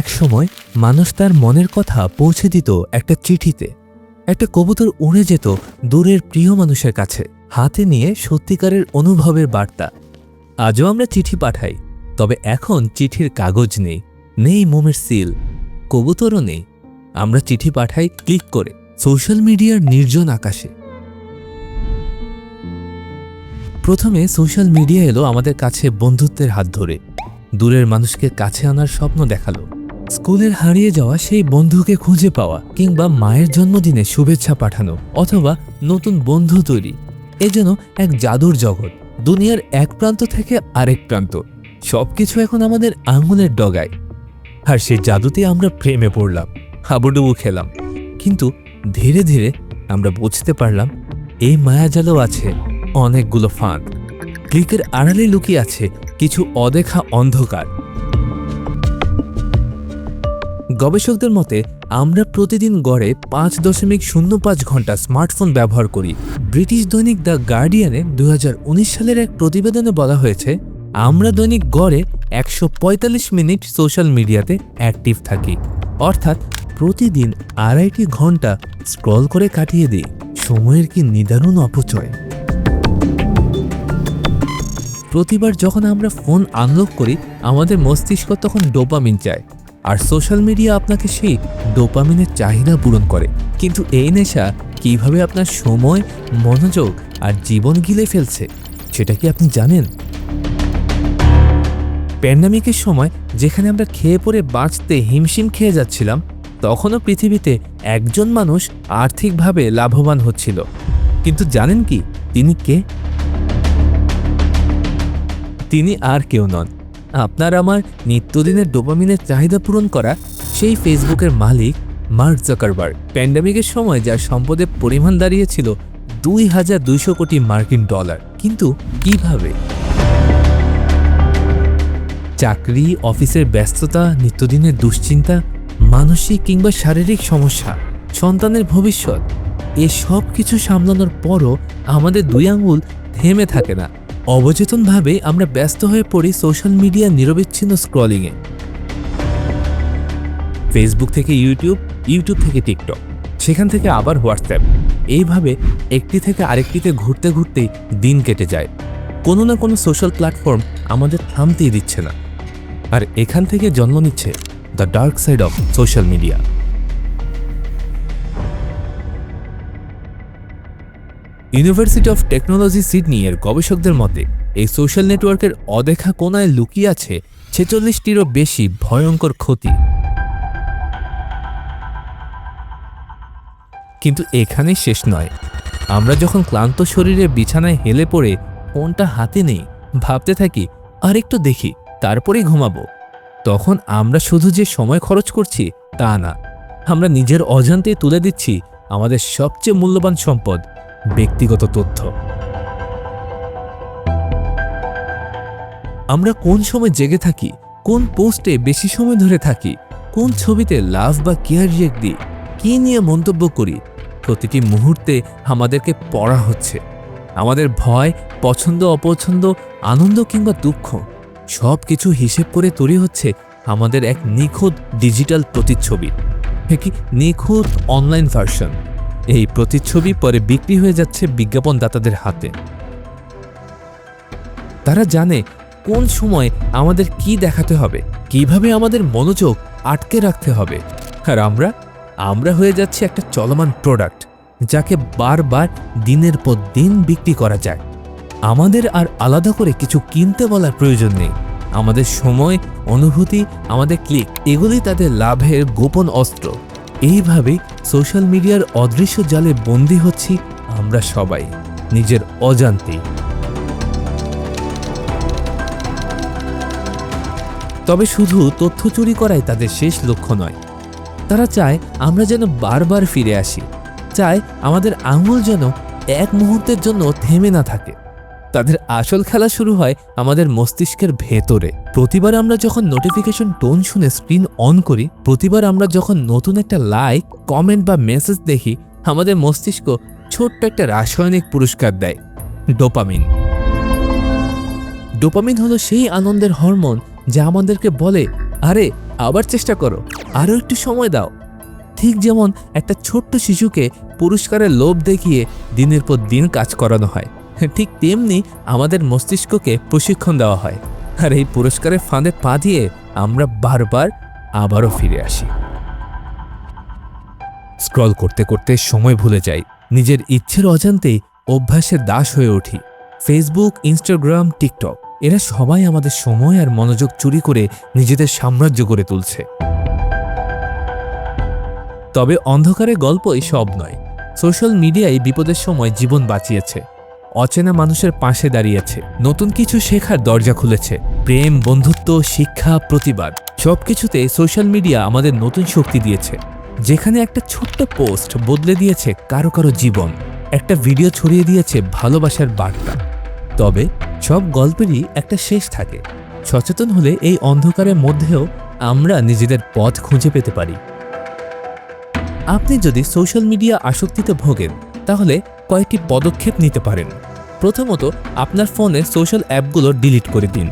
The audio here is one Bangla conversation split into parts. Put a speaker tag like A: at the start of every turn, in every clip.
A: এক সময় মানুষ তার মনের কথা পৌঁছে দিত একটা চিঠিতে। একটা কবুতর উড়ে যেত দূরের প্রিয় মানুষের কাছে, হাতে নিয়ে সত্যিকারের অনুভবের বার্তা। আজও আমরা চিঠি পাঠাই, তবে এখন চিঠির কাগজ নেই নেই মোমের সিল, কবুতরও নেই। আমরা চিঠি পাঠাই ক্লিক করে, সোশ্যাল মিডিয়ার নির্জন আকাশে। প্রথমে সোশ্যাল মিডিয়া এলো আমাদের কাছে বন্ধুত্বের হাত ধরে। দূরের মানুষকে কাছে আনার স্বপ্ন দেখাল। স্কুলের হারিয়ে যাওয়া সেই বন্ধুকে খুঁজে পাওয়া কিংবা মায়ের জন্মদিনে শুভেচ্ছা পাঠানো অথবা নতুন বন্ধু তৈরি, এ যেন এক জাদুর জগৎ, দুনিয়ার এক প্রান্ত থেকে আরেক প্রান্ত। সবকিছু এখন আমাদের আঙুলের ডগায়। আর সেই জাদুতে আমরা প্রেমে পড়লাম, হাবুডুবু খেলাম। কিন্তু ধীরে ধীরে আমরা বুঝতে পারলাম, এই মায়াজালও আছে অনেকগুলো ফাঁদ। ক্লিকের আড়ালে লুকিয়ে আছে কিছু অদেখা অন্ধকার। গবেষকদের মতে, আমরা প্রতিদিন গড়ে পাঁচ দশমিক শূন্য পাঁচ ঘণ্টা স্মার্টফোন ব্যবহার করি। ব্রিটিশ দৈনিক দ্য গার্ডিয়ানে দুই হাজার উনিশ সালের এক প্রতিবেদনে বলা হয়েছে, আমরা দৈনিক গড়ে একশো পঁয়তাল্লিশ মিনিট সোশ্যাল মিডিয়াতে অ্যাক্টিভ থাকি। অর্থাৎ, প্রতিদিন আড়াইটি ঘণ্টা স্ক্রল করে কাটিয়ে দিই। সময়ের কি নিদারুণ অপচয়। প্রতিবার যখন আমরা ফোন আনলক করি, আমাদের মস্তিষ্ক তখন ডোপামিন চায়। আর সোশ্যাল মিডিয়া আপনাকে সেই ডোপামিনের চাহিদা পূরণ করে। কিন্তু এই নেশা কীভাবে আপনার সময়, মনোযোগ আর জীবন গিলে ফেলছে, সেটা কি আপনি জানেন? প্যান্ডামিকের সময় যেখানে আমরা খেয়ে পড়ে বাঁচতে হিমশিম খেয়ে যাচ্ছিলাম, তখনও পৃথিবীতে একজন মানুষ আর্থিকভাবে লাভবান হচ্ছিল। কিন্তু জানেন কি, তিনি কে? তিনি আর কেউ নন। আপনার আমার নিত্যদিনের ডোপামিনের চাহিদা পূরণ করা সেই ফেসবুকের মালিক মার্ক জাকারবার্গ। প্যান্ডামিকের সময় যার সম্পদের পরিমাণ দাঁড়িয়েছিল দুই হাজার দুইশো কোটি মার্কিন ডলার। কিন্তু কীভাবে? চাকরি, অফিসের ব্যস্ততা, নিত্যদিনের দুশ্চিন্তা, মানসিক কিংবা শারীরিক সমস্যা, সন্তানের ভবিষ্যৎ, এ সব কিছু সামলানোর পরও আমাদের দুই আঙুল থেমে থাকে না। অবচেতনভাবে আমরা ব্যস্ত হয়ে পড়ি সোশ্যাল মিডিয়া নিরবিচ্ছিন্ন স্ক্রলিংয়ে। ফেসবুক থেকে ইউটিউব ইউটিউব থেকে টিকটক সেখান থেকে আবার হোয়াটসঅ্যাপ এইভাবে একটি থেকে আরেকটিতে ঘুরতে ঘুরতেই দিন কেটে যায়। কোনো না কোনো সোশ্যাল প্ল্যাটফর্ম আমাদের থামতেই দিচ্ছে না। আর এখান থেকে জন্ম নিচ্ছে the dark side of social media university of technology Sydney এর গবেষকদের মতে, এই সোশ্যাল নেটওয়ার্কের অদেখা কোনায় লুকিয়ে আছে ছেচল্লিশটিরও বেশি ভয়ঙ্কর ক্ষতি। কিন্তু এখানে শেষ নয়। আমরা যখন ক্লান্ত শরীরে বিছানায় হেলে পড়ে ফোনটা হাতে নেই, ভাবতে থাকি, আর একটু দেখি, তারপরেই ঘুমাবো। তখন আমরা শুধু যে সময় খরচ করছি, তা না। আমরা নিজের অজান্তে তুলে দিচ্ছি আমাদের সবচেয়ে মূল্যবান সম্পদ ব্যক্তিগত তথ্য। আমরা কোন সময় জেগে থাকি, কোন পোস্টে বেশি সময় ধরে থাকি, কোন ছবিতে লাভ বা কেয়ার রিয়েক্ট দিই, কি নিয়ে মন্তব্য করি, প্রতিটি মুহূর্তে আমাদেরকে পড়া হচ্ছে। আমাদের ভয়, পছন্দ, অপছন্দ, আনন্দ কিংবা দুঃখ সব কিছু হিসেব করে তৈরি হচ্ছে আমাদের এক নিখুঁত ডিজিটাল প্রতিচ্ছবি। নিখুঁত অনলাইন ভার্সন এই প্রতিচ্ছবি পরে বিক্রি হয়ে যাচ্ছে বিজ্ঞাপনদাতাদের হাতে। তারা জানে কোন সময় আমাদের কি দেখাতে হবে, কীভাবে আমাদের মনোযোগ আটকে রাখতে হবে। আর আমরা আমরা হয়ে যাচ্ছি একটা চলমান প্রোডাক্ট যাকে বারবার দিনের পর দিন বিক্রি করা যায়। আমাদের আর আলাদা করে কিছু কিনতে বলার প্রয়োজন নেই। আমাদের সময়, অনুভূতি, আমাদের ক্লিক এগুলি তাদের লাভের গোপন অস্ত্র। এইভাবেই সোশ্যাল মিডিয়ার অদৃশ্য জালে বন্দী হচ্ছি আমরা সবাই, নিজের অজান্তেই। তবে শুধু তথ্য চুরি করাই তাদের শেষ লক্ষ্য নয়, তারা চায় আমরা যেন বারবার ফিরে আসি, চায় আমাদের আঙুল যেন এক মুহূর্তের জন্য থেমে না থাকে। তাদের আসল খেলা শুরু হয় আমাদের মস্তিষ্কের ভেতরে। প্রতিবার আমরা যখন নোটিফিকেশন টোন শুনে স্ক্রিন অন করি, প্রতিবার আমরা যখন নতুন একটা লাইক কমেন্ট বা মেসেজ দেখি, আমাদের মস্তিষ্ক ছোট্ট একটা রাসায়নিক পুরস্কার দেয় ডোপামিন ডোপামিন হলো সেই আনন্দের হরমোন যা আমাদেরকে বলে, আরে, আবার চেষ্টা করো আরও একটু সময় দাও। ঠিক যেমন একটা ছোট্ট শিশুকে পুরস্কারের লোভ দেখিয়ে দিনের পর দিন কাজ করানো হয়। ঠিক তেমনি আমাদের মস্তিষ্ককে প্রশিক্ষণ দেওয়া হয়। আর এই পুরস্কারের ফাঁদে পা দিয়ে আমরা বারবার আবারও ফিরে আসি। স্ক্রল করতে করতে সময় ভুলে যাই। নিজের ইচ্ছের অজান্তেই অভ্যাসের দাস হয়ে উঠি। ফেসবুক ইনস্টাগ্রাম টিকটক এরা সবাই আমাদের সময় আর মনোযোগ চুরি করে নিজেদের সাম্রাজ্য গড়ে তুলছে। তবে অন্ধকারের গল্পই সব নয়। সোশ্যাল মিডিয়ায় বিপদের সময় জীবন বাঁচিয়েছে। অচেনা মানুষের পাশে দাঁড়িয়েছে। নতুন কিছু শেখার দরজা খুলেছে। প্রেম, বন্ধুত্ব, শিক্ষা, প্রতিবাদ, সবকিছুতে সোশ্যাল মিডিয়া আমাদের নতুন শক্তি দিয়েছে। যেখানে একটা ছোট্ট পোস্ট বদলে দিয়েছে কারও কারও জীবন। একটা ভিডিও ছড়িয়ে দিয়েছে ভালোবাসার বার্তা। তবে সব গল্পেরই একটা শেষ থাকে। সচেতন হলে এই অন্ধকারের মধ্যেও আমরা নিজেদের পথ খুঁজে পেতে পারি। আপনি যদি সোশ্যাল মিডিয়া আসক্তিতে ভোগেন তাহলে কয়েকটি পদক্ষেপ নিতে পারেন। প্রথমত, আপনার ফোনে সোশ্যাল অ্যাপগুলো ডিলিট করে দিন।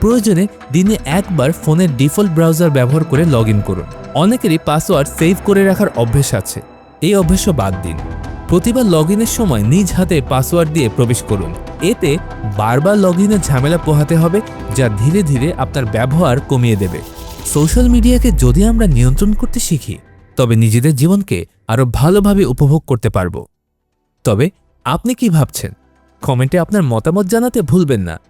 A: প্রয়োজনে দিনে একবার ফোনের ডিফল্ট ব্রাউজার ব্যবহার করে লগ করুন। অনেকেরই পাসওয়ার্ড সেভ করে রাখার অভ্যেস আছে। এই অভ্যাসও বাদ দিন। প্রতিবার লগ সময় নিজ হাতে পাসওয়ার্ড দিয়ে প্রবেশ করুন। এতে বারবার লগ ঝামেলা পোহাতে হবে, যা ধীরে ধীরে আপনার ব্যবহার কমিয়ে দেবে। সোশ্যাল মিডিয়াকে যদি আমরা নিয়ন্ত্রণ করতে শিখি, তবে নিজেদের জীবনকে আরও ভালোভাবে উপভোগ করতে পারব। তবে আপনি কি ভাবছেন? কমেন্টে আপনার মতামত জানাতে ভুলবেন না।